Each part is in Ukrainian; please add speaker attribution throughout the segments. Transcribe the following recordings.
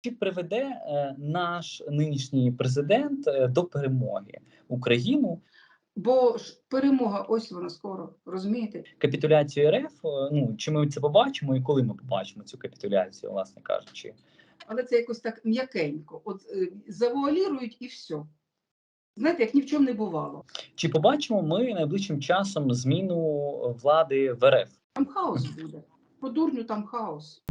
Speaker 1: Чи приведе е, наш нинішній президент е, до перемоги Україну?
Speaker 2: Бо ж перемога, ось вона скоро, розумієте?
Speaker 1: Капітуляцію РФ? е, Ну чи ми це побачимо, і коли ми побачимо цю капітуляцію, власне кажучи?
Speaker 2: Але це якось так м'якенько. От завуалірують і все. Знаєте, як ні в чому не бувало.
Speaker 1: Чи побачимо ми найближчим часом зміну влади в РФ?
Speaker 2: Там хаос буде. По дурню там хаос.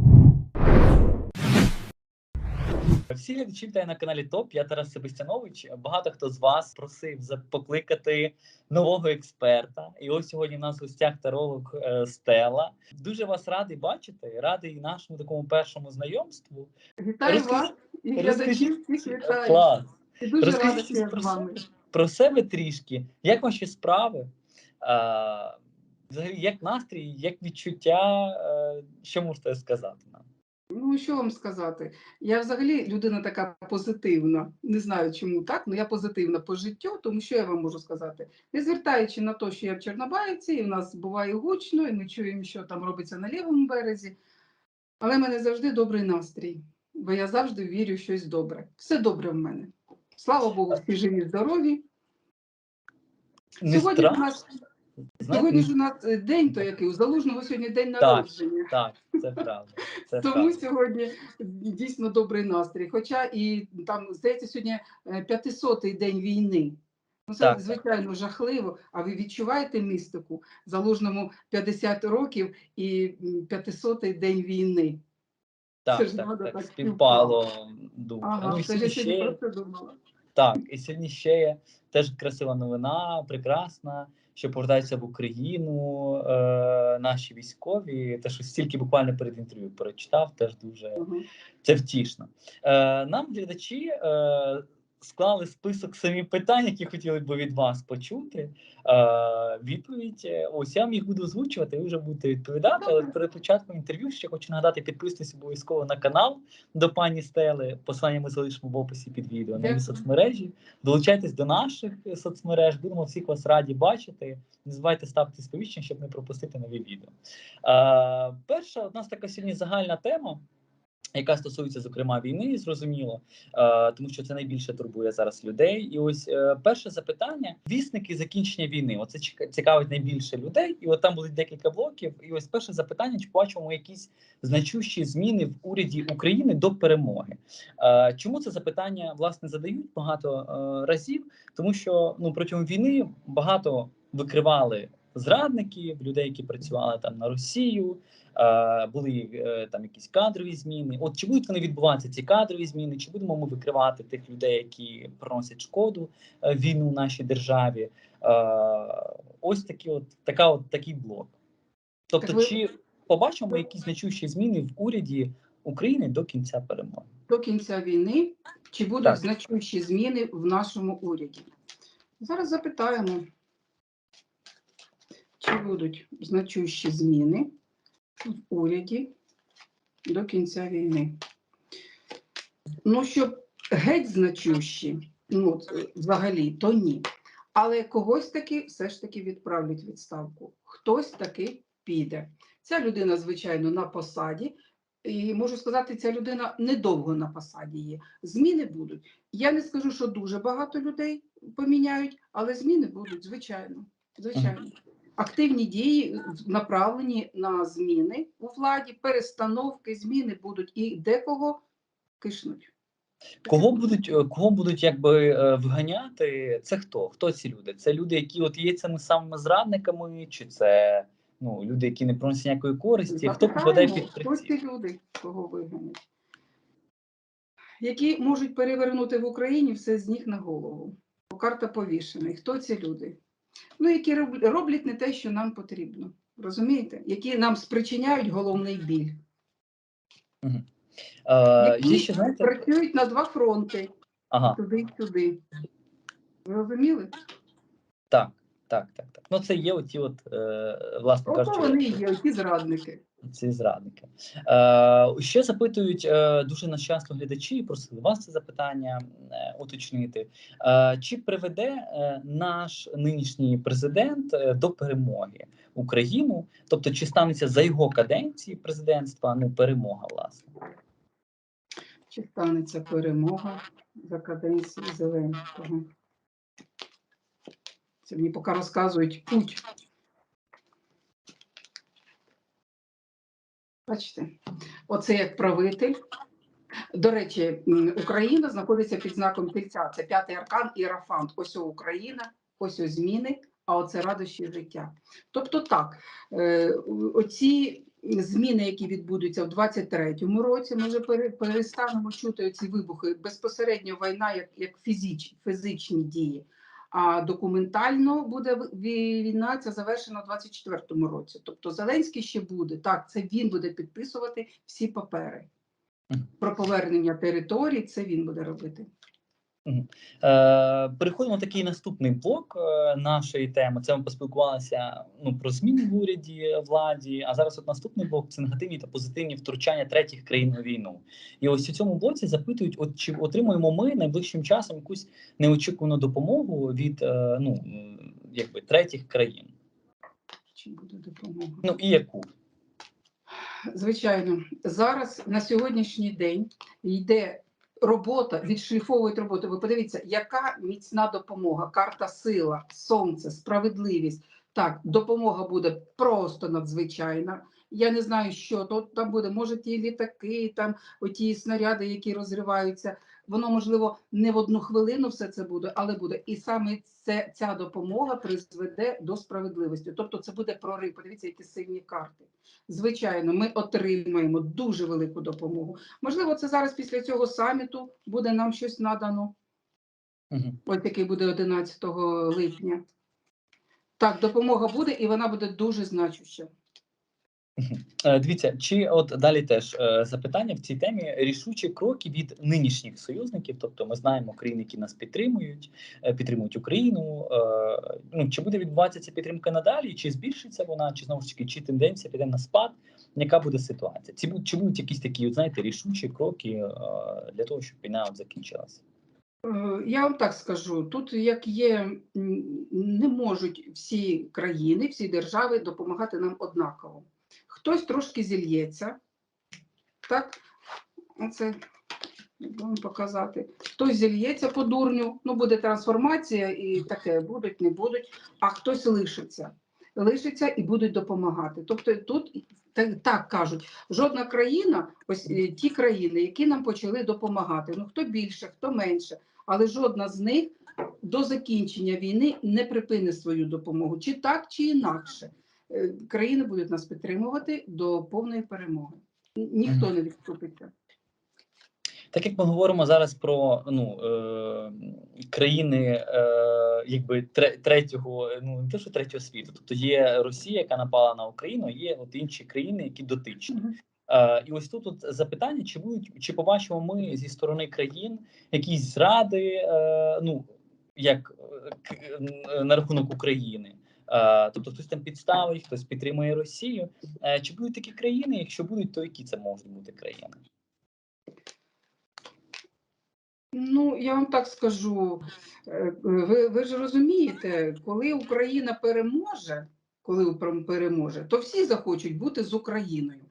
Speaker 1: Всі глядачі вітаю на каналі ТОП. Я Тарас Себастянович. Багато хто з вас просив покликати нового експерта. І ось сьогодні в нас в гостях таролог е, Стела. Дуже вас радий бачити, радий нашому такому першому знайомству.
Speaker 2: Вітаю
Speaker 1: Розкажи-
Speaker 2: вас і глядачів всіх вітаю.
Speaker 1: Клас.
Speaker 2: І дуже рада,
Speaker 1: Розкажіть
Speaker 2: що я
Speaker 1: про
Speaker 2: з вами.
Speaker 1: про себе трішки. Як ваші справи? А, взагалі, як настрій, як відчуття? Е, Що можете сказати нам?
Speaker 2: Ну, що вам сказати? Я взагалі людина така позитивна. Не знаю, чому так, але я позитивна по життю, тому що я вам можу сказати, не звертаючи на те, що я в Чорнобаївці, і в нас буває гучно, і ми чуємо, що там робиться на лівому березі. Але в мене завжди добрий настрій, бо я завжди вірю в щось добре. Все добре в мене. Слава Богу, всі живі, здорові.
Speaker 1: Не
Speaker 2: Сьогодні у
Speaker 1: страшно?
Speaker 2: нас,
Speaker 1: Знаєте,
Speaker 2: сьогодні ж у нас е, день, то який у залужного сьогодні день народження.
Speaker 1: Так, це правда. Це
Speaker 2: Тому
Speaker 1: правда.
Speaker 2: сьогодні дійсно добрий настрій. Хоча і там, здається, сьогодні 500-й день війни. Ну, це
Speaker 1: Так, так.
Speaker 2: жахливо. А ви відчуваєте містику? Залужному 50 років і 500-й день війни. це ж
Speaker 1: так, так,
Speaker 2: так
Speaker 1: співпало дуже.
Speaker 2: Ага,
Speaker 1: ну,
Speaker 2: це ж я
Speaker 1: сьогодні
Speaker 2: про це думала.
Speaker 1: Так, і сьогодні ще є теж красива новина, прекрасна, що повертаються в Україну е, наші військові. Те, що стільки буквально перед інтерв'ю перечитав, теж дуже
Speaker 2: Мгм.
Speaker 1: це втішно. Е, нам глядачі е, склали список самі питань, які хотіли б від вас почути. Е, відповідь. е, Ось я вам їх буду озвучувати, ви вже будете відповідати. Але перед початком інтерв'ю ще хочу нагадати, підписуйтесь обов'язково на канал до пані Стели. Посилання ми залишимо в описі під відео на соцмережі. Долучайтесь до наших е, соцмереж. Будемо всіх вас раді бачити. Не забувайте ставити сповіщення, щоб не пропустити нові відео. Е, перша у нас така сьогодні загальна тема. Яка стосується зокрема війни, зрозуміло, е, тому що це найбільше турбує зараз людей. І ось е, перше запитання: вісники закінчення війни. Оце цікавить найбільше людей, і от там будуть декілька блоків. І ось перше запитання: чи бачимо якісь значущі зміни в уряді України до перемоги? Е, чому це запитання власне задають багато разів? Тому що ну протягом війни багато викривали зрадників, людей, які працювали там на Росію. Е, були е, там якісь кадрові зміни. От чи будуть вони відбуватися ці кадрові зміни? Чи будемо ми викривати тих людей, які приносять шкоду е, війну нашій державі? Ось такі, от така, от такий блок. Тобто,
Speaker 2: Так ви-
Speaker 1: чи побачимо ми якісь значущі зміни в уряді України до кінця перемоги?
Speaker 2: До кінця війни чи будуть
Speaker 1: Так.
Speaker 2: значущі зміни в нашому уряді? Зараз запитаємо, чи будуть значущі зміни в уряді до кінця війни. Ну, щоб геть значущі, ну, е, взагалі, то ні. Але когось таки все ж таки відправлять відставку. Хтось таки піде. Ця людина, звичайно, на посаді. І можу сказати, ця людина недовго на посаді є. Зміни будуть. Я не скажу, що дуже багато людей поміняють, але зміни будуть, звичайно. звичайно. Активні дії направлені на зміни у владі, перестановки, зміни будуть і декого кишнуть.
Speaker 1: Кого будуть, е, кого будуть якби е, вганяти? Це хто? Хто ці люди? Це люди, які от є цими самими зрадниками, чи це ну, люди, які не приносять ніякої користі? Хто попадає під приціл?
Speaker 2: ці люди, кого виганять, які можуть перевернути в Україні все з ніг на голову. Карта повішена. Хто ці люди? Ну, які роблять не те, що нам потрібно. Розумієте? Які нам спричиняють головний біль.
Speaker 1: Е,
Speaker 2: Які
Speaker 1: ще, знаєте,
Speaker 2: працюють на два фронти.
Speaker 1: ага,
Speaker 2: Туди й сюди. Розуміли?
Speaker 1: так, так, так, так. Ну це є оті, от, е, власне
Speaker 2: Ото
Speaker 1: кажучи,
Speaker 2: вони є, ті зрадники.
Speaker 1: ці зрадники. Е, ще запитують е, дуже нас часто глядачі, і просили вас це запитання е, уточнити. Е, чи приведе е, наш нинішній президент е, до перемоги Україну? Тобто, чи станеться за його каденції президентства ну перемога, власне?
Speaker 2: Чи станеться перемога за каденції Зеленського? Це мені поки розказують путь. Бачите, оце як правитель. До речі, Україна знаходиться під знаком тельця. Це п'ятий аркан Іерафант. Ось о Україна, ось зміни, а оце радощі життя. Тобто так, е, оці зміни, які відбудуться в 23-му році, ми вже перестанемо чути ці вибухи. Безпосередньо війна як, як фізич, фізичні дії. А документально буде війна ця завершена у 24-му році. Тобто Зеленський ще буде. Так, це він буде підписувати всі папери. Про повернення територій це він буде робити.
Speaker 1: Е, переходимо в такий наступний блок е, нашої теми. Це ми поспілкувалися ну, про зміни в уряді владі. А зараз от наступний блок це негативні та позитивні втручання третіх країн у війну. І ось у цьому блоці запитують: от чи отримуємо ми найближчим часом якусь неочікувану допомогу від е, ну якби третіх країн?
Speaker 2: Чи буде допомога?
Speaker 1: Ну і яку?
Speaker 2: Звичайно, зараз на сьогоднішній день йде робота, відшліфовують роботу. Ви подивіться, яка міцна допомога, карта сила, сонце, справедливість. Так, допомога буде просто надзвичайна. Я не знаю, що то там буде. Може, ті літаки, там оті снаряди, які розриваються. Воно можливо не в одну хвилину все це буде, але буде. І саме це ця допомога призведе до справедливості. Тобто, це буде прорив. Подивіться, які сильні карти. Звичайно, ми отримаємо дуже велику допомогу. Можливо, це зараз після цього саміту буде нам щось надано.
Speaker 1: Мгм.
Speaker 2: Ось який буде 11 липня. Так, допомога буде, і вона буде дуже значуща.
Speaker 1: Е, Дивіться, чи от далі теж е, запитання в цій темі рішучі кроки від нинішніх союзників, тобто ми знаємо країни, які нас підтримують, е, підтримують Україну. е, Ну чи буде відбуватися ця підтримка надалі, чи збільшиться вона, чи знову ж таки, чи тенденція піде на спад? Яка буде ситуація? Ці будуть чи будуть якісь такі, от, знаєте, рішучі кроки е, для того, щоб війна от закінчилася?
Speaker 2: Я вам так скажу: тут як є, не можуть всі країни, всі держави допомагати нам однаково. Хтось трошки зільється, так? Оце вам показати. Хтось зільється по дурню, ну буде трансформація і таке, будуть, не будуть, а хтось лишиться. Лишиться і будуть допомагати. Тобто тут так, так кажуть, жодна країна, ось е, ті країни, які нам почали допомагати, ну хто більше, хто менше, але жодна з них до закінчення війни не припинить свою допомогу, чи так, чи інакше. Е, Країни будуть нас підтримувати до повної перемоги. Ні- Ніхто не відступиться.
Speaker 1: Так як ми говоримо зараз про ну, е, країни е, якби третього, ну не те, що третього світу, тобто є Росія, яка напала на Україну, є от інші країни, які дотичні. Е, і ось тут от запитання: чи будуть чи побачимо ми зі сторони країн якісь зради, е, ну як е, е, на рахунок України? Тобто хтось там підставить, хтось підтримує Росію. Е, чи будуть такі країни? Якщо будуть, то які це можуть бути країни?
Speaker 2: Ну, я вам так скажу. Ви, ви ж розумієте, коли Україна переможе, коли переможе, то всі захочуть бути з Україною.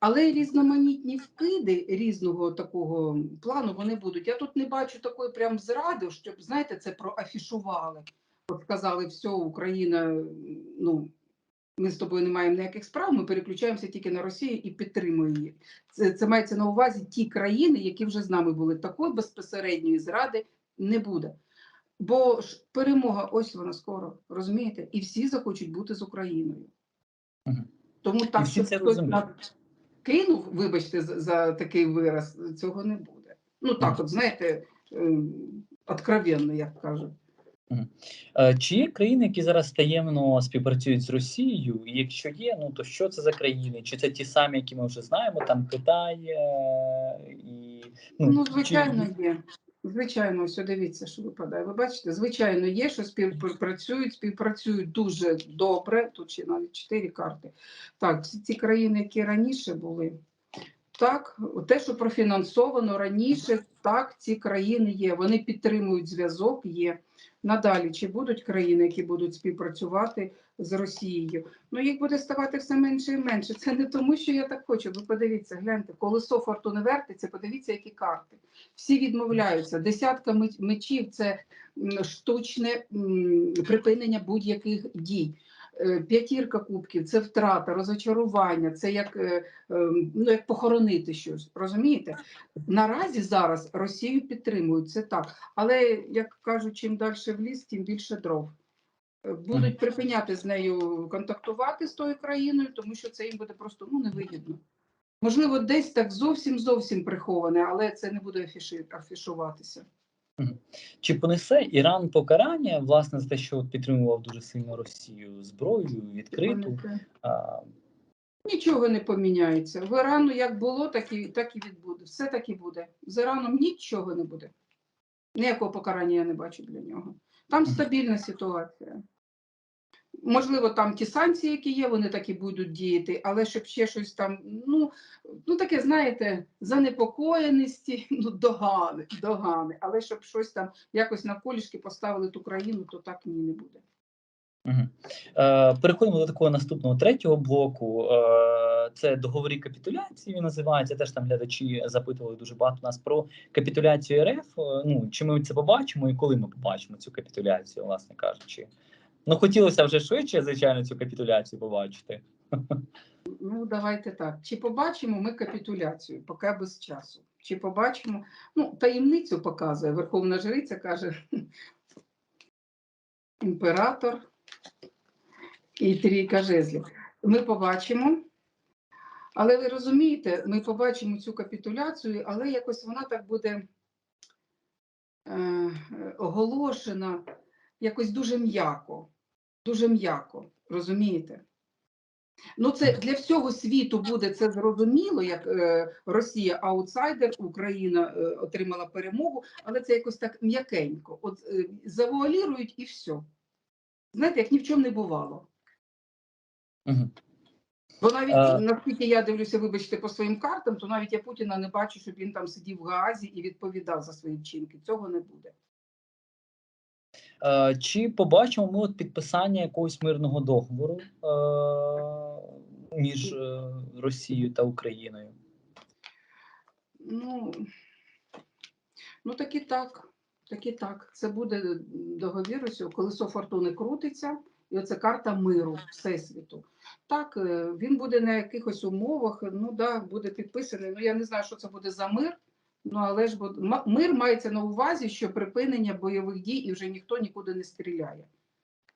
Speaker 2: Але різноманітні вкиди різного такого плану вони будуть. Я тут не бачу такої прям зради, щоб знаєте, це проафішували. От сказали, все, Україна, ну ми з тобою не маємо ніяких справ, ми переключаємося тільки на Росію і підтримуємо її. Це, це мається на увазі ті країни, які вже з нами були. Такої безпосередньої зради не буде. Бо ж перемога, ось вона скоро, розумієте? І всі захочуть бути з Україною. Тому так,
Speaker 1: це
Speaker 2: хтось кинув, вибачте за, за такий вираз, цього не буде. Ну так, от знаєте, ем, откровенно, як кажуть.
Speaker 1: Е, Чи є країни, які зараз таємно співпрацюють з Росією? І якщо є, ну то що це за країни? Чи це ті самі, які ми вже знаємо, там Китай е, і
Speaker 2: Ну,
Speaker 1: ну
Speaker 2: звичайно, є. Звичайно, ось дивіться, що випадає. Ви бачите, звичайно, є, що співпрацюють, співпрацюють дуже добре. Тут ще навіть чотири карти. Так, ці, ці країни, які раніше були, так, те, що профінансовано раніше, так, ці країни є. Вони підтримують зв'язок, є. Надалі, чи будуть країни, які будуть співпрацювати? З Росією. Ну їх буде ставати все менше і менше. Це не тому, що я так хочу. Ви подивіться, гляньте, колесо фортуни вертиться, подивіться, які карти. Всі відмовляються. Десятка меч- мечів це штучне припинення будь-яких дій. Е, П'ятірка кубків це втрата, розочарування, це як, е, ем, ну, як похоронити щось. Розумієте? Наразі зараз Росію підтримують, це так. Але як кажуть, чим далі в ліс, тим більше дров. Е, Будуть припиняти з нею контактувати з тою країною, тому що це їм буде просто ну, невигідно. Можливо, десь так зовсім зовсім приховане, але це не буде афішуватися.
Speaker 1: Чи понесе Іран покарання власне за те, що підтримував дуже сильно Росію зброєю відкриту? А,
Speaker 2: Нічого не поміняється. В Ірану як було, так і, так і відбуде. Все так і буде. З Іраном нічого не буде. Ніякого покарання я не бачу для нього. Там стабільна ситуація. Можливо, там ті санкції, які є, вони так і будуть діяти, але щоб ще щось там, ну, ну таке, знаєте, занепокоєності, ну, догани, догани. Але щоб щось там якось на колішки поставили ту країну, то так ні не буде.
Speaker 1: Угу. Е, переходимо до такого наступного третього блоку. Е, це договори капітуляції. Називається. Теж там глядачі запитували дуже багато нас про капітуляцію РФ. Е, ну чи ми це побачимо і коли ми побачимо цю капітуляцію, власне кажучи. Ну хотілося вже швидше, звичайно, цю капітуляцію побачити.
Speaker 2: Ну, давайте так. Чи побачимо ми капітуляцію, поки без часу? Чи побачимо? Ну, таємницю показує. Верховна Жриця каже імператор і трійка жезлів. Ми побачимо. Але ви розумієте, ми побачимо цю капітуляцію, але якось вона так буде е, оголошена якось дуже м'яко. Дуже м'яко, розумієте? Ну, це для всього світу буде це зрозуміло, як е, Росія аутсайдер, Україна е, отримала перемогу, але це якось так м'якенько. От е, завуалірують і все. Знаєте, як ні в чому не бувало.
Speaker 1: Угу.
Speaker 2: Бо навіть
Speaker 1: А-
Speaker 2: наскільки я дивлюся, вибачте, по своїм картам, то навіть я Путіна не бачу, щоб він там сидів в Гаазі і відповідав за свої вчинки. Цього не буде.
Speaker 1: Е, чи побачимо ми от підписання якогось мирного договору е, між е, Росією та Україною?
Speaker 2: Ну, ну так і так. Так і так. Це буде договір, ось колесо фортуни крутиться, і оце карта миру Всесвіту. Так, він буде на якихось умовах, ну да, буде підписаний. Ну я не знаю, що це буде за мир. Ну але ж бо- мир мається на увазі, що припинення бойових дій і вже ніхто нікуди не стріляє.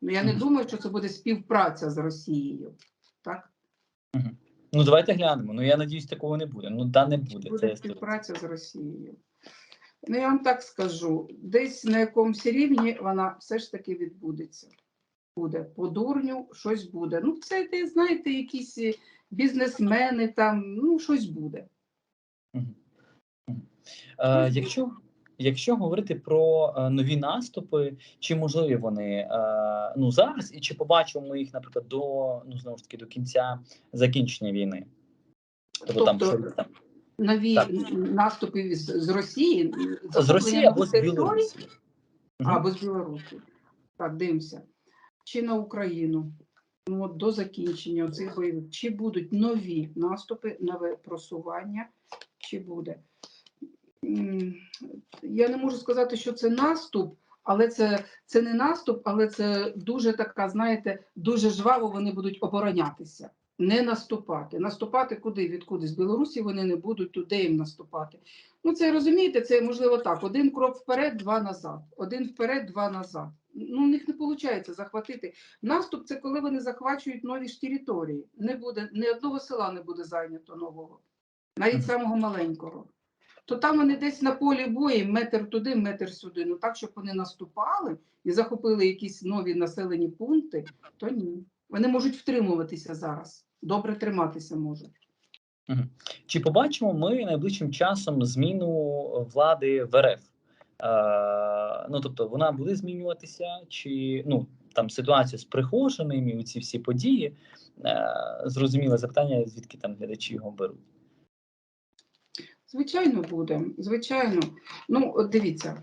Speaker 2: Ну я не думаю, що це буде співпраця з Росією. Так,
Speaker 1: Ну давайте глянемо. Ну я надіюсь, такого не буде. Ну да, не буде.
Speaker 2: буде
Speaker 1: Це
Speaker 2: співпраця з Росією. Ну, я вам так скажу, десь на якомусь рівні вона все ж таки відбудеться. Буде по дурню, щось буде. Ну, це, знаєте, якісь е, бізнесмени там, ну, щось буде.
Speaker 1: Мгм. Е, якщо, якщо говорити про е, нові наступи, чи можливі вони е, ну зараз, і чи побачимо ми їх, наприклад, до ну знову ж таки до кінця закінчення війни? Тобто, там
Speaker 2: Тобто,
Speaker 1: щось там
Speaker 2: Нові
Speaker 1: Так.
Speaker 2: наступи з, з Росії,
Speaker 1: з Росії або з Білорусі.
Speaker 2: Або з Білорусі. Так, дивимося. Чи на Україну? Ну, от до закінчення цих бойових. Чи будуть нові наступи, нове просування? Чи буде? Я не можу сказати, що це наступ, але це, це не наступ, але це дуже така, знаєте, дуже жваво вони будуть оборонятися. Не наступати. Наступати куди? Відкуди? З Білорусі вони не будуть, туди їм наступати. Ну, це розумієте, це можливо так: один крок вперед, два назад, один вперед, два назад. Ну, у них не виходить захватити. Наступ це коли вони захвачують нові ж території. Не буде ні одного села не буде зайнято нового, навіть самого маленького. То там вони десь на полі бою, метр туди, метр сюди. Ну так, щоб вони наступали і захопили якісь нові населені пункти, то ні. Вони можуть втримуватися зараз. Добре триматися можуть.
Speaker 1: Чи побачимо ми найближчим часом зміну влади в РФ? Е, ну тобто вона буде змінюватися, чи ну там ситуація з Прихожиним і ці всі події? Е, зрозуміле запитання, звідки там глядачі його беруть.
Speaker 2: Звичайно, буде. Звичайно. Ну, от дивіться,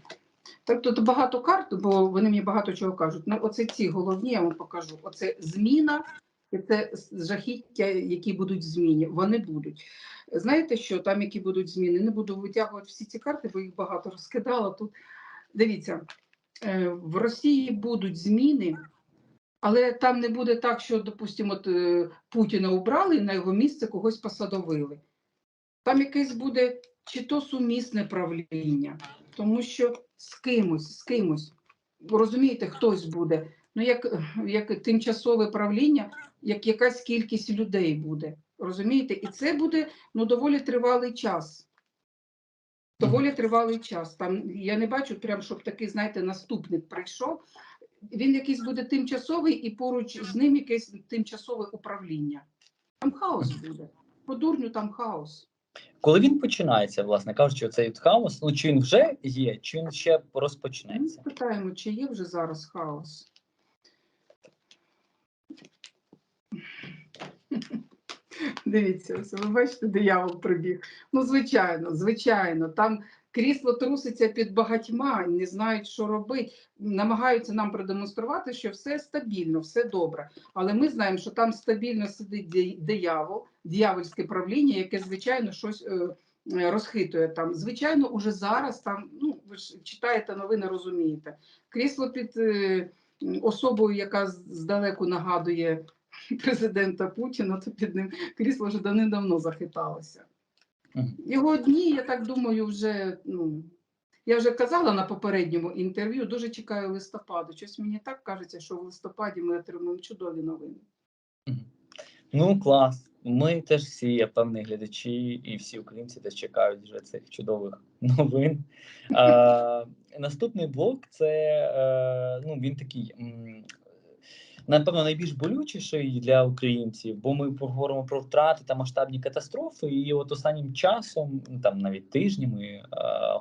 Speaker 2: Тобто тут багато карт, бо вони мені багато чого кажуть. Ну, оце ці головні, я вам покажу. Оце зміна, і це жахіття, які будуть в зміні. Вони будуть. Знаєте що, там які будуть зміни? Не буду витягувати всі ці карти, бо їх багато розкидала тут. Дивіться, е, в Росії будуть зміни, але там не буде так, що, допустимо, е, Путіна убрали і на його місце когось посадовили. Там якесь буде чи то сумісне правління, тому що з кимось, з кимось, розумієте, хтось буде. Ну, як, як тимчасове правління, як якась кількість людей буде. Розумієте? І це буде ну, доволі тривалий час. Доволі тривалий час. Там я не бачу, прям, щоб такий, знаєте, наступник прийшов. Він якийсь буде тимчасовий, і поруч з ним якесь тимчасове управління. Там хаос буде. По дурню там хаос.
Speaker 1: Коли він починається, власне кажучи, цей хаос, ну чи він вже є, чи він ще розпочнеться?
Speaker 2: Ми спитаємо, чи є вже зараз хаос. Дивіться, ось ви бачите, диявол прибіг. Ну, звичайно, звичайно, там крісло труситься під багатьма, не знають, що робити. Намагаються нам продемонструвати, що все стабільно, все добре. Але ми знаємо, що там стабільно сидить диявол, диявольське правління, яке, звичайно, щось е, е, розхитує там. Звичайно, уже зараз там, ну ви ж читаєте новини, розумієте. Крісло під е, особою, яка здалеку нагадує президента Путіна, то під ним крісло вже давним-давно захиталося. Його дні, я так думаю, вже ну. Я вже казала на попередньому інтерв'ю, дуже чекаю листопаду. Щось мені так кажеться, що в листопаді ми отримаємо чудові новини.
Speaker 1: Ну клас. Ми теж всі, я певний, глядачі і всі українці теж чекають вже цих чудових новин. А, наступний блок це е, ну він такий. Напевно, найбільш болючіший для українців, бо ми поговоримо про втрати та масштабні катастрофи. І от останнім часом, ну, там навіть тижнями, е,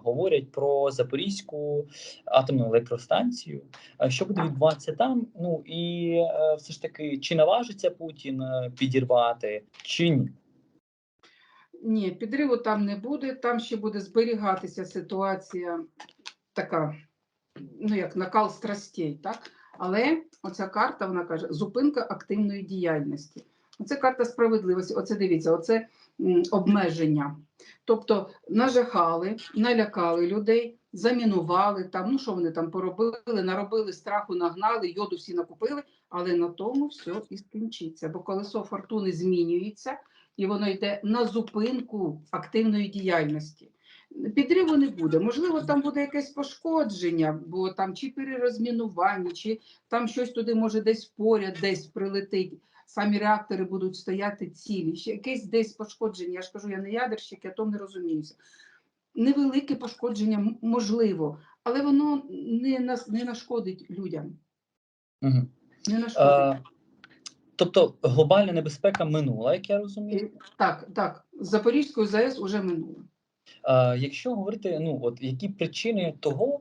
Speaker 1: говорять про Запорізьку атомну електростанцію. Е, Що буде відбуватися там? Ну і е, все ж таки, чи наважиться Путін підірвати, чи ні?
Speaker 2: Ні, підриву там не буде, там ще буде зберігатися ситуація така, ну як накал страстей, так? Але оця карта, вона каже, зупинка активної діяльності. Оце карта справедливості. Оце дивіться, оце обмеження. Тобто нажахали, налякали людей, замінували там, ну що вони там поробили, наробили страху, нагнали, йоду всі накупили, але на тому все і скінчиться. Бо колесо фортуни змінюється, і воно йде на зупинку активної діяльності. Підриву не буде. Можливо, там буде якесь пошкодження, бо там чи перерозмінування, чи там щось туди може десь поряд, десь прилетить. Самі реактори будуть стояти цілі. Ще якесь десь пошкодження. Я ж кажу, я не ядерщик, я то не розуміюся. Невелике пошкодження можливо, але воно не, нас, не нашкодить людям.
Speaker 1: Угу.
Speaker 2: Не нашкодить.
Speaker 1: Е, тобто глобальна небезпека минула, як я розумію.
Speaker 2: Так, так, з Запорізької ЗАЕС уже минуло.
Speaker 1: Е, якщо говорити, ну от які причини того,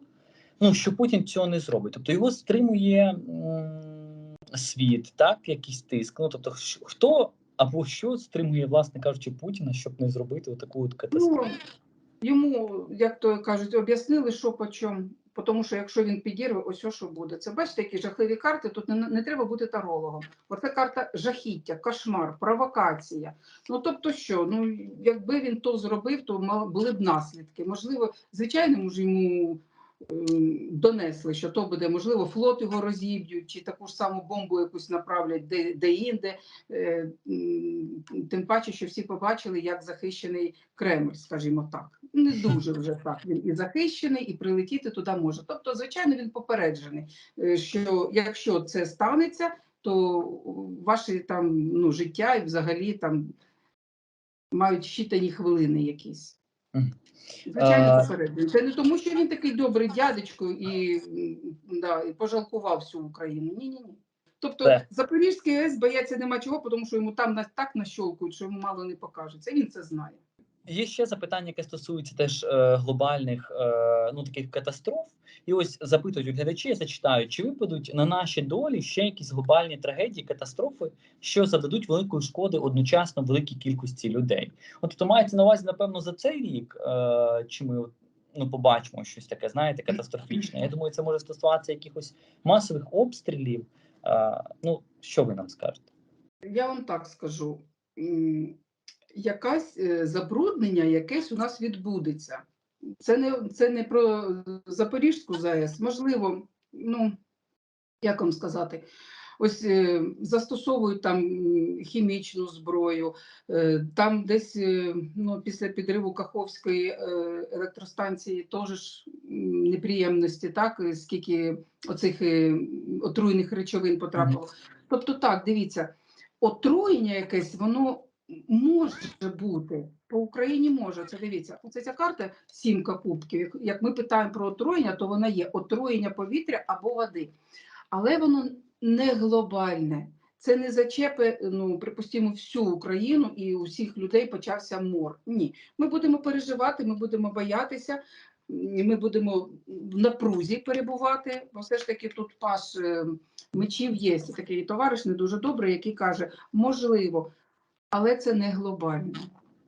Speaker 1: ну що Путін цього не зробить, тобто його стримує м, світ, так, якийсь тиск. Ну тобто, хто або що стримує, власне кажучи, Путіна, щоб не зробити таку от
Speaker 2: Ну, йому, як то кажуть, об'яснили, що по чому. Тому що якщо він підірве, ось що буде. Це бачите, які жахливі карти. Тут не, не треба бути тарологом. Оце карта жахіття, кошмар, провокація. Ну тобто, що ну якби він то зробив, то були б наслідки. Можливо, звичайно, може йому ем, донесли, що то буде можливо, флот його розіб'ють, чи таку ж саму бомбу якусь направлять де, де інде. Е, Тим паче, що всі побачили, як захищений Кремль, скажімо так. Не дуже вже так. Він і захищений, і прилетіти туди може. Тобто, звичайно, він попереджений, е, що якщо це станеться, то ваше там ну, життя і взагалі там мають щитані хвилини якісь. Звичайно, попереджений. Це не тому, що він такий добрий дядечко і, да, і пожалкував всю Україну. Ні, ні, ні. Тобто
Speaker 1: Це-
Speaker 2: Запорізький АЕС бояться нема чого, тому що йому там так нащолкують, що йому мало не покажеться. Він це знає.
Speaker 1: Є ще запитання, яке стосується теж е, глобальних е, ну таких катастроф. І ось запитують глядачі, я зачитаю, чи випадуть на наші долі ще якісь глобальні трагедії, катастрофи, що завдадуть великої шкоди одночасно великій кількості людей. От тобто мається на увазі, напевно, за цей рік, е, чи ми ну побачимо щось таке, знаєте, катастрофічне. Я думаю, це може стосуватися якихось масових обстрілів. Е, ну, що ви нам скажете?
Speaker 2: Я вам так скажу. Якась е, забруднення якесь у нас відбудеться. Це не, це не про Запорізьку ЗАЕС. Можливо, ну, як вам сказати, ось е, застосовують там хімічну зброю, е, там десь ну, після підриву Каховської електростанції теж неприємності, так, скільки оцих отруйних речовин потрапило. Тобто, так, дивіться, отруєння якесь, воно може бути. По Україні може. Це дивіться. Оце ця карта сімка кубків. Як- ми питаємо про отруєння, то вона є отруєння повітря або води. Але воно не глобальне. Це не зачепи, ну, припустимо, всю Україну і у всіх людей почався мор. Ні. Ми будемо переживати, ми будемо боятися, ми будемо в напрузі перебувати, бо все ж таки тут паш е, мечів є. Такий товариш не дуже добрий, який каже, можливо, але це не глобально.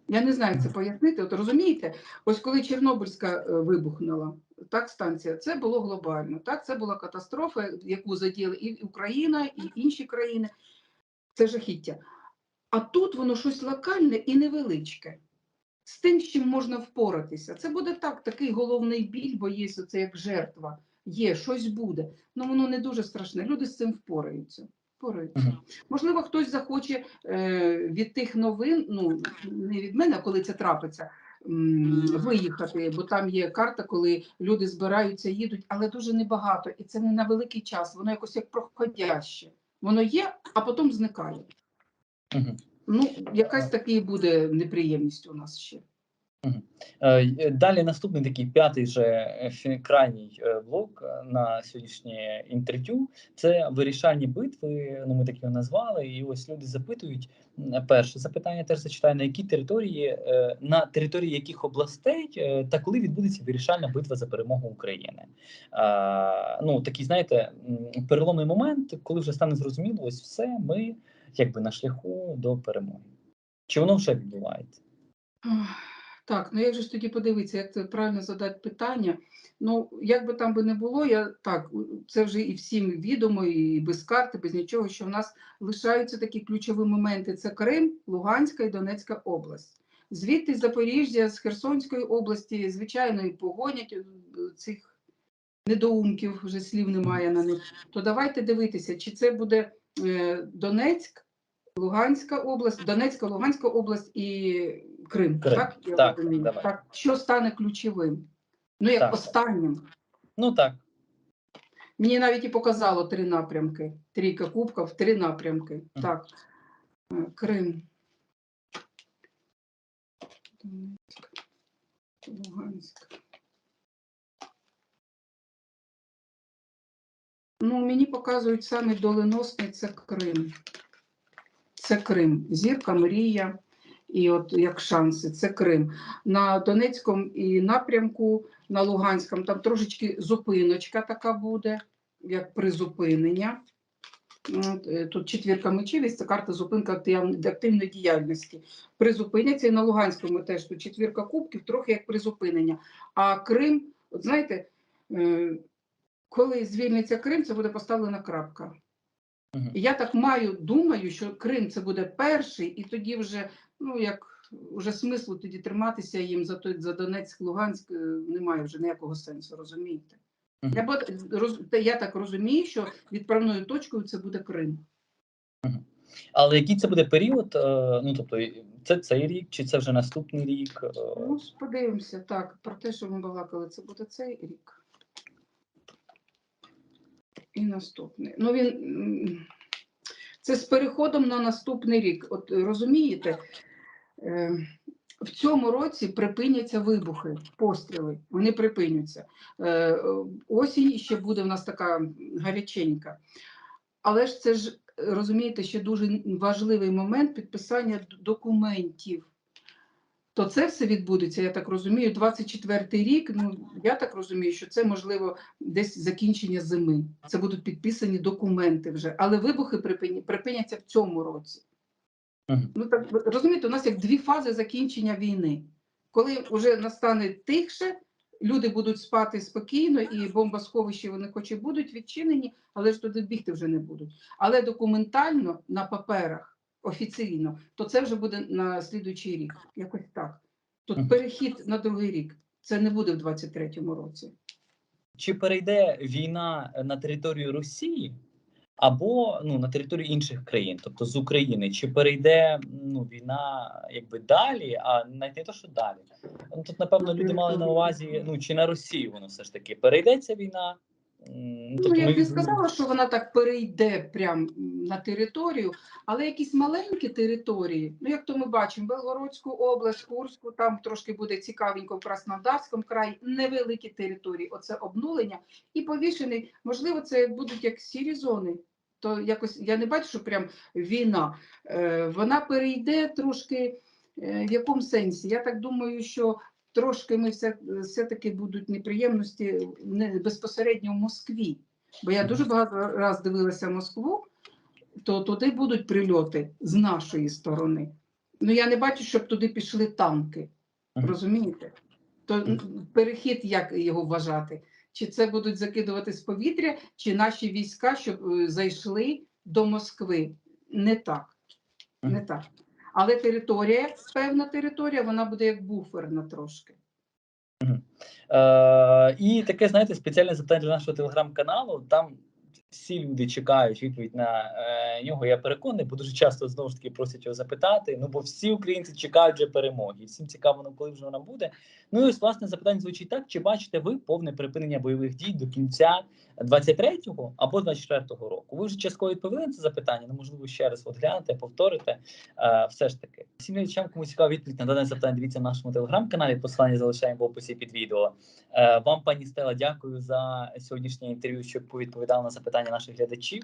Speaker 2: Я не знаю, як це пояснити. От розумієте, ось коли Чорнобильська е, вибухнула, так станція, це було глобально. Так, це була катастрофа, яку задіяли і Україна, і інші країни. Це жахіття. А тут воно щось локальне і невеличке. З тим, з чим можна впоратися. Це буде так, такий головний біль, бо є це як жертва. Є, щось буде. Ну воно не дуже страшне. Люди з цим впораються. Впораються.
Speaker 1: Мгм.
Speaker 2: Можливо, хтось захоче е, від тих новин, ну не від мене, коли це трапиться, виїхати, бо там є карта, коли люди збираються, їдуть, але дуже небагато, і це не на великий час. Воно якось як проходяще. Воно є, а потім зникає. Ну, якась таки буде неприємність у нас ще.
Speaker 1: Е, й- Далі наступний такий п'ятий вже е, крайній е, блок е, на сьогоднішнє інтерв'ю. Це вирішальні битви. Ну ми так його назвали. І ось люди запитують. Перше запитання теж зачитаю, на які території, е, на території яких областей е, та коли відбудеться вирішальна битва за перемогу України. Е, Ну такий, знаєте, переломний момент, коли вже стане зрозуміло, ось все, ми якби на шляху до перемоги. Чи воно вже відбувається?
Speaker 2: Так, ну як же ж тоді подивитися, як це правильно задати питання? Ну, як би там би не було, я так, це вже і всім відомо, і без карти, без нічого, що в нас лишаються такі ключові моменти: це Крим, Луганська і Донецька область. Звідти з Запоріжжя, з Херсонської області, звичайно, і погонять е, цих недоумків, вже слів немає на них. То давайте дивитися, чи це буде е, Донецьк, Луганська область, Донецька, Луганська область і Крим.
Speaker 1: Крим,
Speaker 2: Так, я
Speaker 1: так,
Speaker 2: розумію?
Speaker 1: давай.
Speaker 2: так, що стане ключовим? Ну, як
Speaker 1: Так.
Speaker 2: останнім.
Speaker 1: Ну так.
Speaker 2: Мені навіть і показало три напрямки. Трійка кубків, три напрямки.
Speaker 1: Мгм.
Speaker 2: Так. Е, Крим. Донецьк. Луганськ. Ну, мені показують саме доленосний це Крим. Це Крим. Зірка, мрія. І от як шанси, це Крим. На Донецькому і напрямку, на Луганському, там трошечки зупиночка така буде, як призупинення. Е, Тут четвірка мечів, це карта зупинка актив- активної діяльності. Призупиняться і на Луганському теж тут четвірка кубків, трохи як призупинення. А Крим, от знаєте, е, коли звільниться Крим, це буде поставлена крапка. І я так маю, думаю, що Крим це буде перший, і тоді вже, ну як вже смислу тоді триматися їм за той за Донецьк, Луганськ е, немає вже ніякого сенсу, розумієте?
Speaker 1: Мгм.
Speaker 2: Я, бо- роз, я так розумію, що відправною точкою це буде Крим.
Speaker 1: Але який це буде період? е, Ну тобто, це цей рік, чи це вже наступний рік?
Speaker 2: Ну, подивимося, так, про те, що ми балакали, це буде цей рік. І наступний. Ну, він це з переходом на наступний рік. От розумієте, е, в цьому році припиняться вибухи, постріли. Вони припиняться. Е, Осінь ще буде в нас така гаряченька. Але ж це ж розумієте, ще дуже важливий момент підписання документів. То це все відбудеться, я так розумію, 24-й рік. Ну я так розумію, що це можливо десь закінчення зими. Це будуть підписані документи вже, але вибухи припині- припиняться в цьому році.
Speaker 1: Мгм.
Speaker 2: Ну так розумієте, у нас як дві фази закінчення війни. Коли вже настане тихше, люди будуть спати спокійно, і бомбосховища вони хоч і будуть відчинені, але ж туди бігти вже не будуть. Але документально на паперах офіційно, то це вже буде на слідуючий рік. Якось так. Тут перехід на другий рік. Це не буде в 23-му році.
Speaker 1: Чи перейде війна на територію Росії або ну на територію інших країн, тобто з України, чи перейде ну війна якби далі, а навіть не то, що далі. Ну тут напевно люди мали на увазі, ну чи на Росію воно все ж таки перейде ця війна. М,
Speaker 2: Ну,
Speaker 1: тобто
Speaker 2: я б не сказала, що вона так перейде прямо на територію, але якісь маленькі території, ну як то ми бачимо, Белгородську область, Курську, там трошки буде цікавенько в Краснодарському краї, невеликі території. Оце обнулення і повішений. Можливо, це будуть як сірі зони. То якось я не бачу, що прям війна. Е, вона перейде трошки е, в якому сенсі? Я так думаю, що трошки ми все, все-таки будуть неприємності не безпосередньо в Москві. Бо я дуже багато раз дивилася Москву, то туди будуть прильоти з нашої сторони. Ну я не бачу, щоб туди пішли танки. Розумієте? То перехід, як його вважати? Чи це будуть закидувати з повітря, чи наші війська, щоб е, зайшли до Москви? Не так. Не так. Але територія, певна територія, вона буде як буферна трошки.
Speaker 1: Е, і таке, знаєте, спеціальне запитання для нашого телеграм-каналу. Там всі люди чекають відповідь на е, нього. Я переконаний, бо дуже часто знову ж таки просять його запитати. Ну бо всі українці чекають вже перемоги. Всім цікаво, ну, коли вже вона буде. Ну і ось власне запитання звучить так: чи бачите ви повне припинення бойових дій до кінця 23-го або 24-го року? Ви вже частково відповіли на це запитання. Ну можливо, ще раз от глянете, повторите. Е, все ж таки, всім глядачам, кому цікава відповідь на дане запитання, дивіться в нашому телеграм-каналі. Посилання залишаємо в описі під відео. Е, Вам, пані Стела, дякую за сьогоднішнє інтерв'ю, що повідповідали на запитання наших глядачів.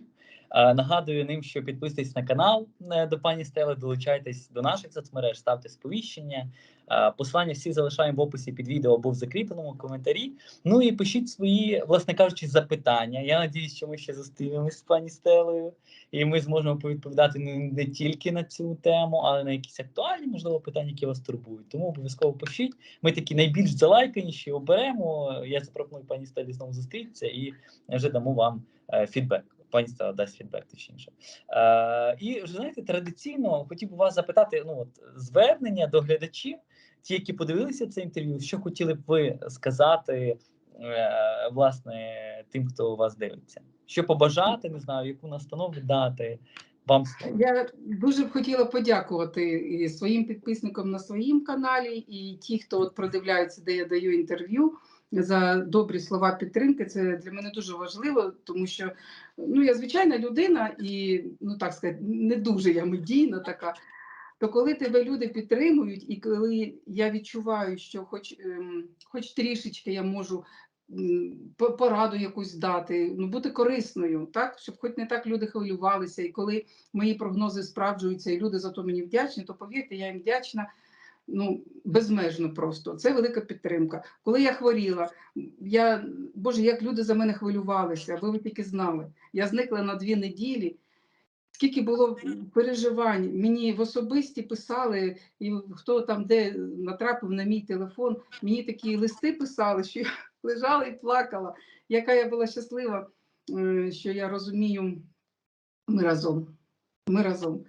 Speaker 1: Е, Нагадую ним, що підписуйтесь на канал е, до пані Стели, долучайтесь до наших соцмереж, ставте сповіщення. Е, Посилання всі залишаємо в описі під відео або в закріпленому коментарі. Ну і пишіть свої, власне кажучи, запитання. Я надіюсь, що ми ще зустрінемось з пані Стелею, і ми зможемо повідповідати не, тільки на цю тему, але на якісь актуальні, можливо, питання, які вас турбують. Тому обов'язково пишіть. Ми такі найбільш залайканіші оберемо. Я запропоную пані Стелі знову зустрітися і вже дамо вам е, фідбек. Пані Стела дасть фідбек, точніше. Е, і вже знаєте, традиційно хотів би вас запитати: ну от звернення до глядачів, ті, які подивилися це інтерв'ю, що хотіли б ви сказати е, власне тим, хто у вас дивиться? Що побажати, не знаю, яку настанову дати вам.
Speaker 2: Я дуже б хотіла подякувати і своїм підписникам на своїм каналі, і ті, хто от продивляється, де я даю інтерв'ю. За добрі слова підтримки, це для мене дуже важливо, тому що ну я звичайна людина, і ну так сказати, не дуже я медійна така. То коли тебе люди підтримують, і коли я відчуваю, що хоч, ем, хоч трішечки я можу пораду якусь дати, ну бути корисною, так щоб хоч не так люди хвилювалися, і коли мої прогнози справджуються, і люди за то мені вдячні, то повірте, я їм вдячна. Ну, безмежно просто. Це велика підтримка. Коли я хворіла, я Боже, як люди за мене хвилювалися, ви ви тільки знали. Я зникла на дві неділі. Скільки було переживань, мені в особисті писали, і хто там де натрапив на мій телефон, мені такі листи писали, що я лежала і плакала. Яка я була щаслива, е, що я розумію, ми разом. Ми разом.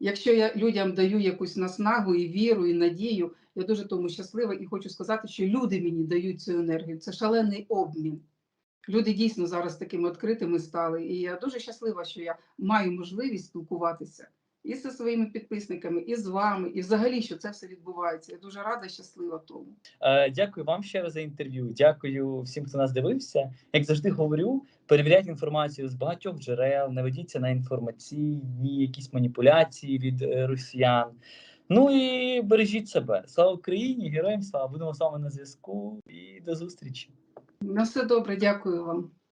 Speaker 2: Якщо я людям даю якусь наснагу і віру, і надію, я дуже тому щаслива і хочу сказати, що люди мені дають цю енергію. Це шалений обмін. Люди дійсно зараз такими відкритими стали. І я дуже щаслива, що я маю можливість спілкуватися і зі своїми підписниками, і з вами, і взагалі, що це все відбувається. Я дуже рада щаслива тому.
Speaker 1: Е, Дякую вам ще раз за інтерв'ю. Дякую всім, хто нас дивився. Як завжди говорю, перевіряйте інформацію з багатьох джерел, не ведіться на інформаційні якісь маніпуляції від е, росіян. Ну і бережіть себе. Слава Україні, героям слава! Будемо з вами на зв'язку і до зустрічі.
Speaker 2: На все добре, дякую вам.